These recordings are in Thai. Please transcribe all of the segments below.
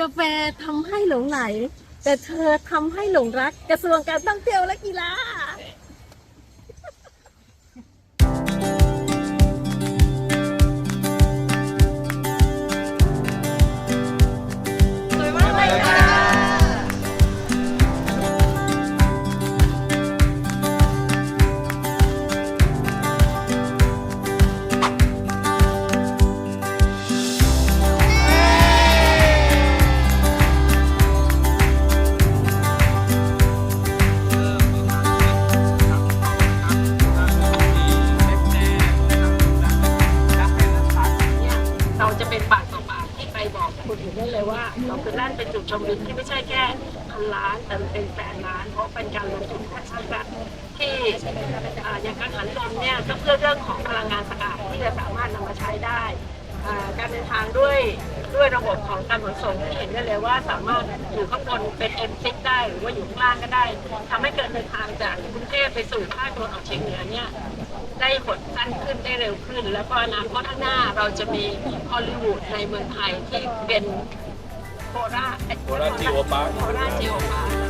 กาแฟทำให้หลงไหล แต่เธอทำให้หลงรักกระทรวงการท่องเที่ยวและกีฬา ได้เลยว่าเราเป็นร้านเป็นจุดชมวิวที่ไม่ใช่แค่พันล้านแต่เป็นแสนล้าน เพราะเป็นการลงทุนของชาติที่อย่างการหันลมเนี่ยก็เพื่อเรื่องของพลังงานสะอาดที่จะสามารถนำมาใช้ได้ การเดินทางด้วย ด้วยระบบของการขนส่งที่เห็นได้เลยว่าสามารถอยู่ข้างบนเป็น M6 ได้หรือว่าอยู่ข้างล่างก็ได้ทำให้เกิดเดินทางจากกรุงเทพไปสู่ภาคตะวันออกเฉียงเหนือเนี่ยได้ผลสั้นขึ้นได้เร็วขึ้น แล้วก็อนาคตข้างหน้าเราจะมีฮอลลีวูดในเมืองไทยที่เป็นโคราชโคราช Geo Park โคราชจิโอพาร์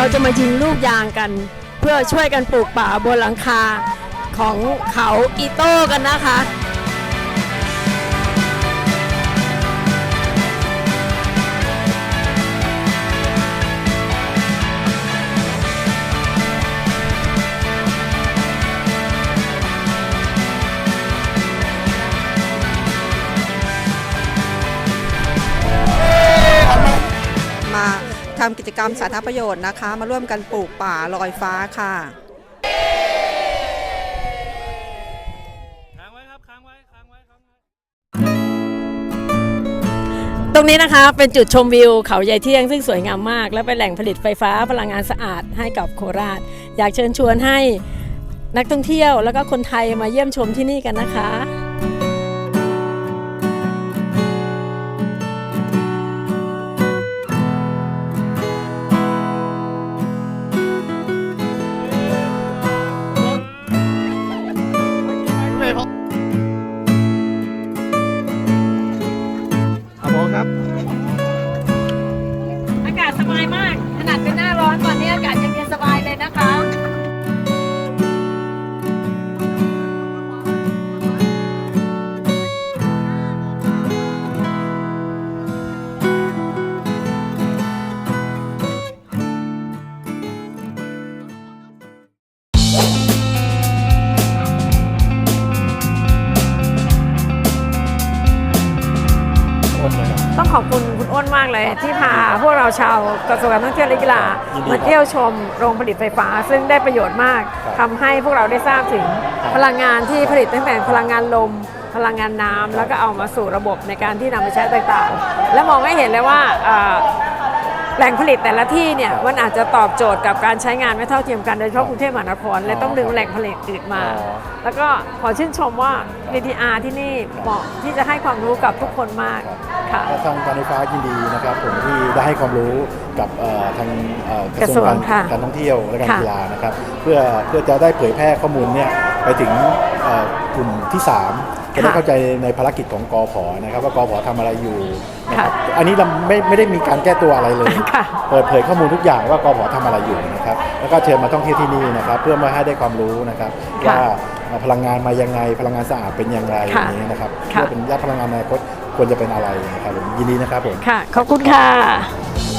เราจะมายิงลูกยางกัน เพื่อช่วยกันปลูกป่าบนหลังคาของเขาอีโต้กันนะคะ ทำกิจกรรมสาธารณประโยชน์นะคะ มาร่วมกันปลูกป่าลอยฟ้าค่ะค้างไว้ครับค้างไว้ค้างไว้ค้างไว้ตรงนี้นะคะเป็นจุดชมวิวเขาใหญ่เที่ยงซึ่งสวยงามมาก และเป็นแหล่งผลิตไฟฟ้าพลังงานสะอาดให้กับโคราช อยากเชิญชวนให้นักท่องเที่ยว แล้วก็คนไทยมาเยี่ยมชมที่นี่กันนะคะ ต้องขอบคุณคุณอ้นมากเลย ที่พาพวกเราชาวกระทรวงการท่องเที่ยวและกีฬายินดีครับมาเที่ยวชมโรงผลิตไฟฟ้า ซึ่งได้ประโยชน์มากครับทำให้พวกเราได้ทราบถึงพลังงานที่ผลิตตั้งแต่พลังงานลม พลังงานน้ำแล้วก็เอามาสู่ระบบในการที่นำไปใช้ต่างๆ และมองให้เห็นเลยว่าเอ่อ แหล่งผลิตแต่ละที่เนี่ยมันอาจจะตอบโจทย์กับการใช้งานไม่เท่าเทียมกันโดยเฉพาะกรุงเทพมหานครเลยต้องดึงแหล่งผลิตอื่นมาอ๋อแล้วก็ขอชื่นชมว่า VTR ที่นี่เหมาะที่จะให้ความรู้กับทุกคนมากค่ะและทางการไฟฟ้ายินดีนะครับผมที่ได้ให้ความรู้กับเอ่อทางเอ่อกระทรวงการค่ะการท่องเที่ยวและการค่ะกีฬานะครับเพื่อเพื่อจะได้เผยแพร่ข้อมูลเนี่ยไปถึงเอ่อกลุ่มที่ 3 จะได้ค่ะเข้าใจในภารกิจของกอพนะครับ ว่ากอพทำอะไรอยู่นะครับค่ะอันนี้เราไม่ไม่ได้มีการแก้ตัวอะไรเลยค่ะเปิดเผยข้อมูลทุกอย่างว่ากอพทำอะไรอยู่นะครับ แล้วก็เชิญมาท่องเที่ยวที่นี่นะครับ เพื่อมาให้ได้ความรู้นะครับค่ะว่าพลังงานมายังไง พลังงานสะอาดเป็นอย่างไรอค่ะย่างนี้นะครับค่ะเพื่อเป็นยาพลังงานในอนาคตควรจะเป็นอะไรนะครับผมยินดีนะครับผมค่ะขอบคุณค่ะ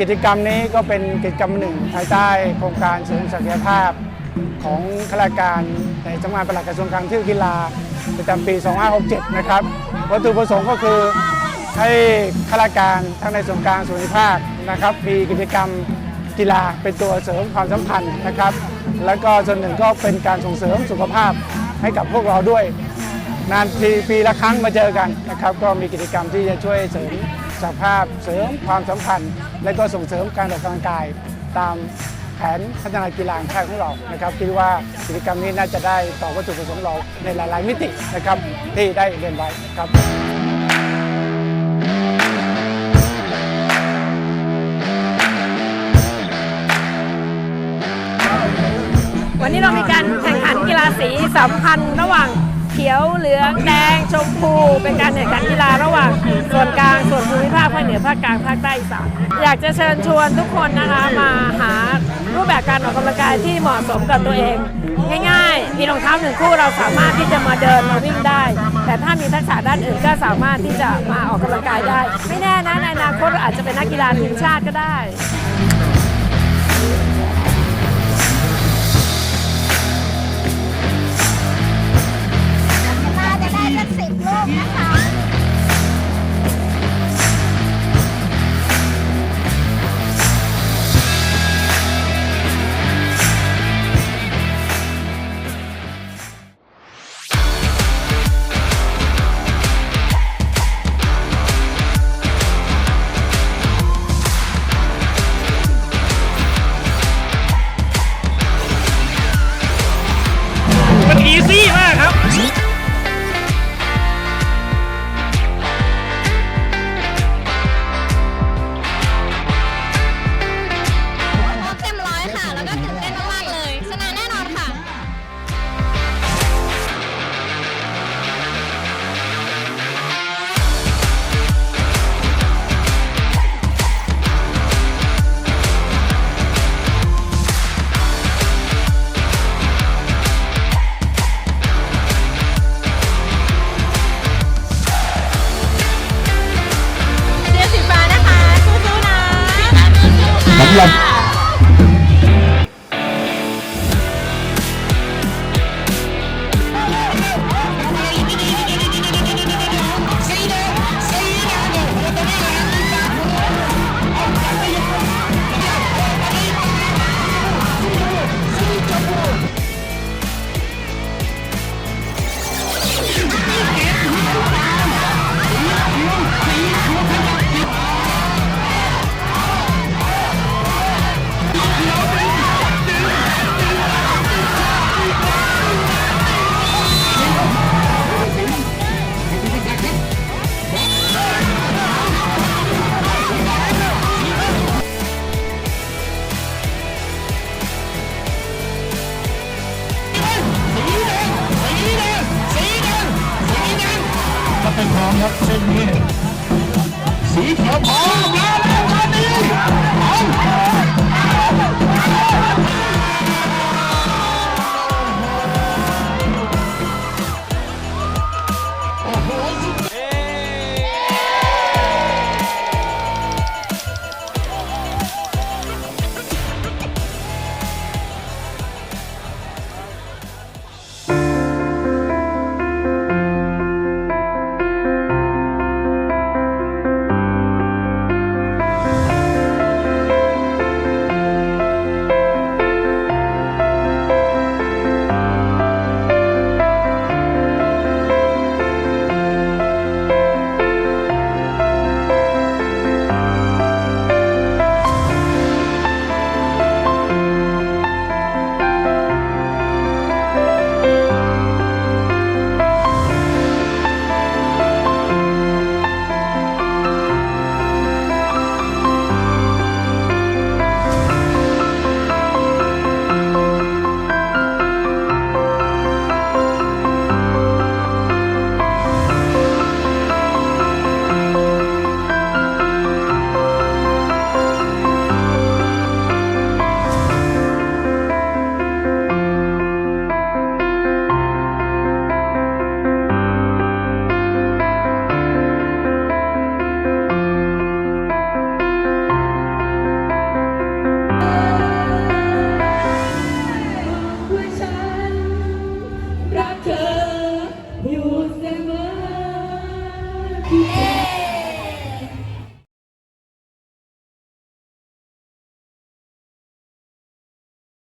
กิจกรรมนี้ก็เป็นกิจกรรมหนึ่งภายใต้โครงการเสริมศักยภาพของข้าราชการในสำนักงานปลัดกระทรวงการท่องเที่ยวกีฬาประจำปี 2567 นะครับ วัตถุประสงค์ก็คือให้ข้าราชการทั้งในส่วนกลางส่วนภาคนะครับ มีกิจกรรมกีฬาเป็นตัวเสริมความสัมพันธ์นะครับ แล้วก็ส่วนหนึ่งก็เป็นการส่งเสริมสุขภาพให้กับพวกเราด้วย นานทีปีละครั้งมาเจอกันนะครับ ก็มีกิจกรรมที่จะช่วยเสริม สภาพเสริมความสัมพันธ์ และก็ส่งเสริมการออกกำลังกาย ตามแผนพัฒนากีฬาแห่งชาติของเรานะครับคิดว่ากิจกรรมนี้น่าจะได้ตอบวัตถุประสงค์เราในหลาย ๆ มิตินะครับที่ได้เรียนไว้ครับวันนี้เรามีการแข่งขันกีฬาสีสัมพันธ์ระหว่าง เขียวเหลืองแดงชมพู เป็นการแข่งขันกีฬาระหว่างส่วนกลางส่วนภูมิภาคภาคเหนือภาคกลางภาคใต้อีสานอยากจะเชิญชวนทุกคนนะคะมาหารูปแบบการออกกำลังกายที่เหมาะสมกับตัวเอง ง่ายๆ มีรองเท้าหนึ่งคู่เราสามารถที่จะมาเดินมาวิ่งได้ แต่ถ้ามีทักษะด้านอื่นก็สามารถที่จะมาออกกำลังกายได้ ไม่แน่นะในอนาคตเราอาจจะเป็นนักกีฬาทีมชาติก็ได้ นะคะ สีเขียวพร้อมแล้วตอนนี้